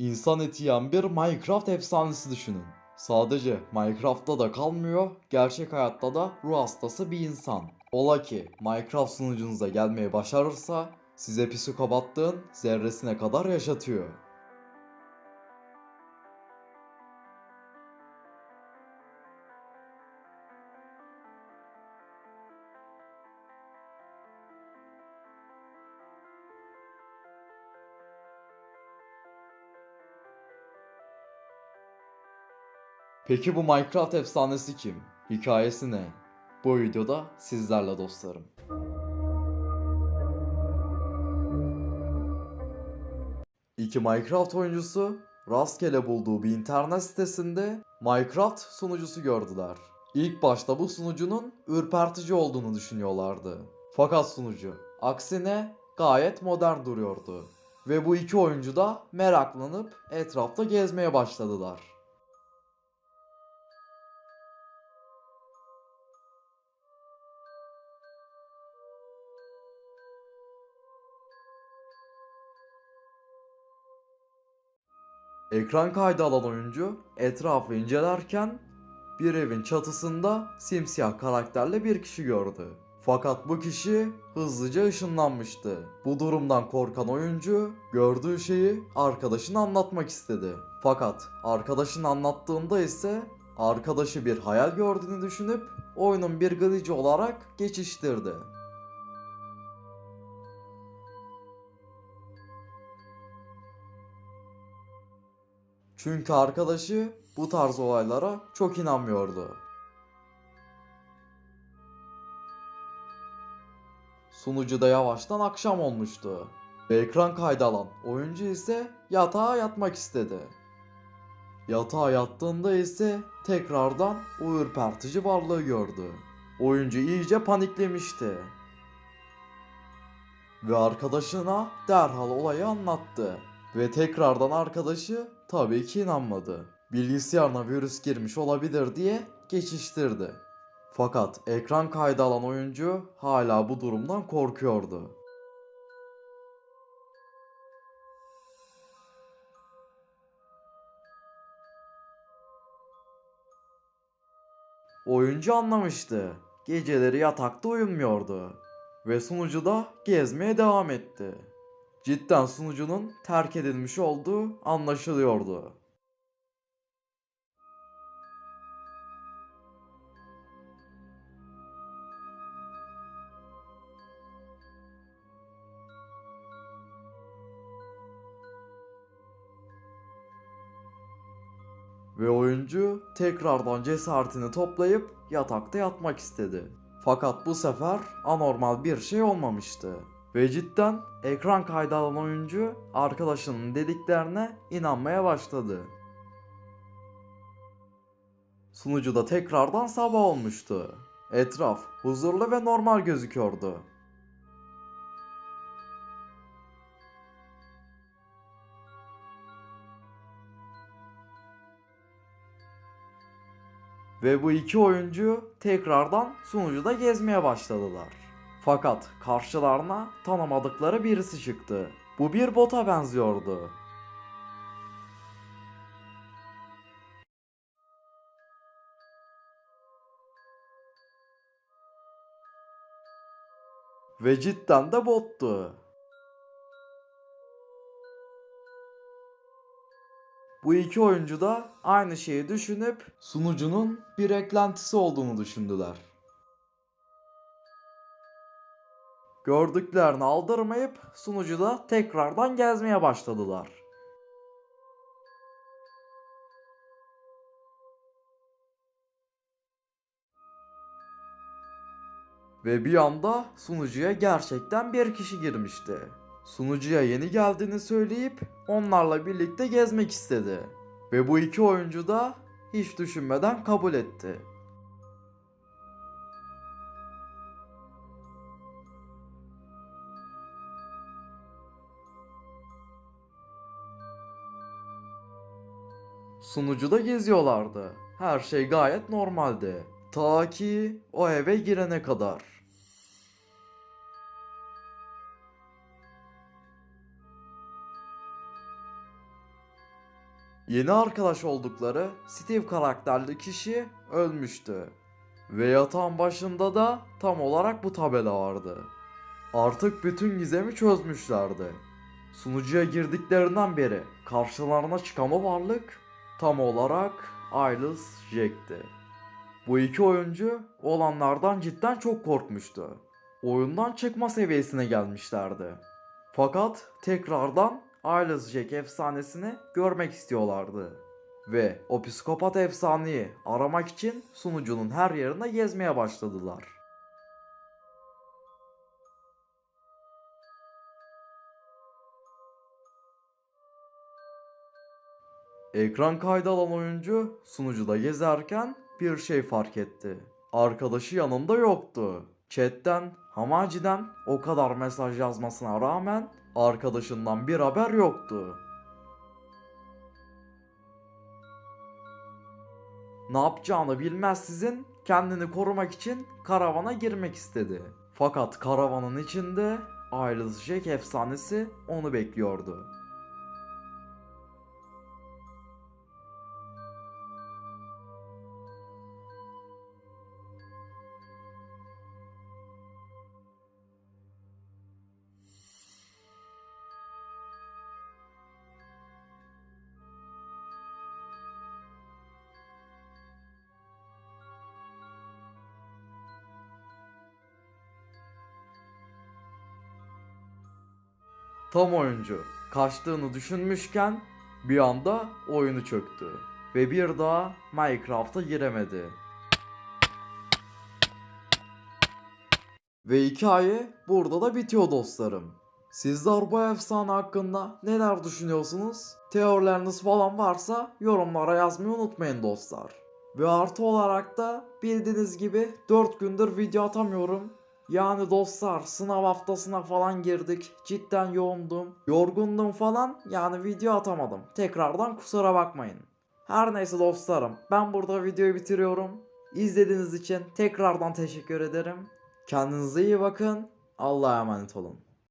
İnsan eti yiyen bir Minecraft efsanesi düşünün. Sadece Minecraft'ta da kalmıyor, gerçek hayatta da ruh hastası bir insan. Ola ki Minecraft sunucunuza gelmeye başarırsa size psikopatlığın zerresine kadar yaşatıyor. Peki bu Minecraft efsanesi kim? Hikayesi ne? Bu videoda sizlerle dostlarım. İki Minecraft oyuncusu rastgele bulduğu bir internet sitesinde Minecraft sunucusu gördüler. İlk başta bu sunucunun ürpertici olduğunu düşünüyorlardı. Fakat sunucu aksine gayet modern duruyordu. Ve bu iki oyuncu da meraklanıp etrafta gezmeye başladılar. Ekran kaydı alan oyuncu etrafı incelerken bir evin çatısında simsiyah karakterle bir kişi gördü. Fakat bu kişi hızlıca ışınlanmıştı. Bu durumdan korkan oyuncu gördüğü şeyi arkadaşına anlatmak istedi. Fakat arkadaşın anlattığında ise arkadaşı bir hayal gördüğünü düşünüp oyunun bir glitch olarak geçiştirdi. Çünkü arkadaşı bu tarz olaylara çok inanmıyordu. Sunucuda yavaştan akşam olmuştu. Ve ekran kaydı alan oyuncu ise yatağa yatmak istedi. Yatağa yattığında ise tekrardan o ürpertici varlığı gördü. Oyuncu iyice paniklemişti. Ve arkadaşına derhal olayı anlattı. Ve tekrardan arkadaşı tabii ki inanmadı. Bilgisayarına virüs girmiş olabilir diye geçiştirdi. Fakat ekran kaydı alan oyuncu hala bu durumdan korkuyordu. Oyuncu anlamıştı. Geceleri yatakta uyumuyordu. Ve sunucu da gezmeye devam etti. Cidden sunucunun terk edilmiş olduğu anlaşılıyordu. Ve oyuncu tekrardan cesaretini toplayıp yatakta yatmak istedi. Fakat bu sefer anormal bir şey olmamıştı. Ve cidden ekran kaydı alan oyuncu arkadaşının dediklerine inanmaya başladı. Sunucuda tekrardan sabah olmuştu. Etraf huzurlu ve normal gözüküyordu. Ve bu iki oyuncu tekrardan sunucuda gezmeye başladılar. Fakat karşılarına tanımadıkları birisi çıktı. Bu bir bota benziyordu. Ve cidden de bottu. Bu iki oyuncu da aynı şeyi düşünüp sunucunun bir eklentisi olduğunu düşündüler. Gördüklerini aldırmayıp sunucuda tekrardan gezmeye başladılar. Ve bir anda sunucuya gerçekten bir kişi girmişti. Sunucuya yeni geldiğini söyleyip onlarla birlikte gezmek istedi. Ve bu iki oyuncu da hiç düşünmeden kabul etti. Sunucuda geziyorlardı. Her şey gayet normaldi. Ta ki o eve girene kadar. Yeni arkadaş oldukları Steve karakterli kişi ölmüştü. Ve yatağın başında da tam olarak bu tabela vardı. Artık bütün gizemi çözmüşlerdi. Sunucuya girdiklerinden beri karşılarına çıkan o varlık tam olarak Ailes Jack'ti. Bu iki oyuncu olanlardan cidden çok korkmuştu. Oyundan çıkma seviyesine gelmişlerdi. Fakat tekrardan Ailes Jack efsanesini görmek istiyorlardı. Ve o psikopat efsaneyi aramak için sunucunun her yerine gezmeye başladılar. Ekran kaydı alan oyuncu sunucuda gezerken bir şey fark etti. Arkadaşı yanında yoktu. Chat'ten, Hamaci'den o kadar mesaj yazmasına rağmen arkadaşından bir haber yoktu. Ne yapacağını bilmezsizin kendini korumak için karavana girmek istedi. Fakat karavanın içinde Jack efsanesi onu bekliyordu. Tam oyuncu kaçtığını düşünmüşken bir anda oyunu çöktü ve bir daha Minecraft'a giremedi. Ve hikaye burada da bitiyor dostlarım. Sizler bu efsane hakkında neler düşünüyorsunuz? Teorileriniz falan varsa yorumlara yazmayı unutmayın dostlar. Ve artı olarak da bildiğiniz gibi 4 gündür video atamıyorum. Yani dostlar sınav haftasına falan girdik. Cidden yoğundum. Yorgundum falan. Yani video atamadım. Tekrardan kusura bakmayın. Her neyse dostlarım ben burada videoyu bitiriyorum. İzlediğiniz için tekrardan teşekkür ederim. Kendinize iyi bakın. Allah'a emanet olun.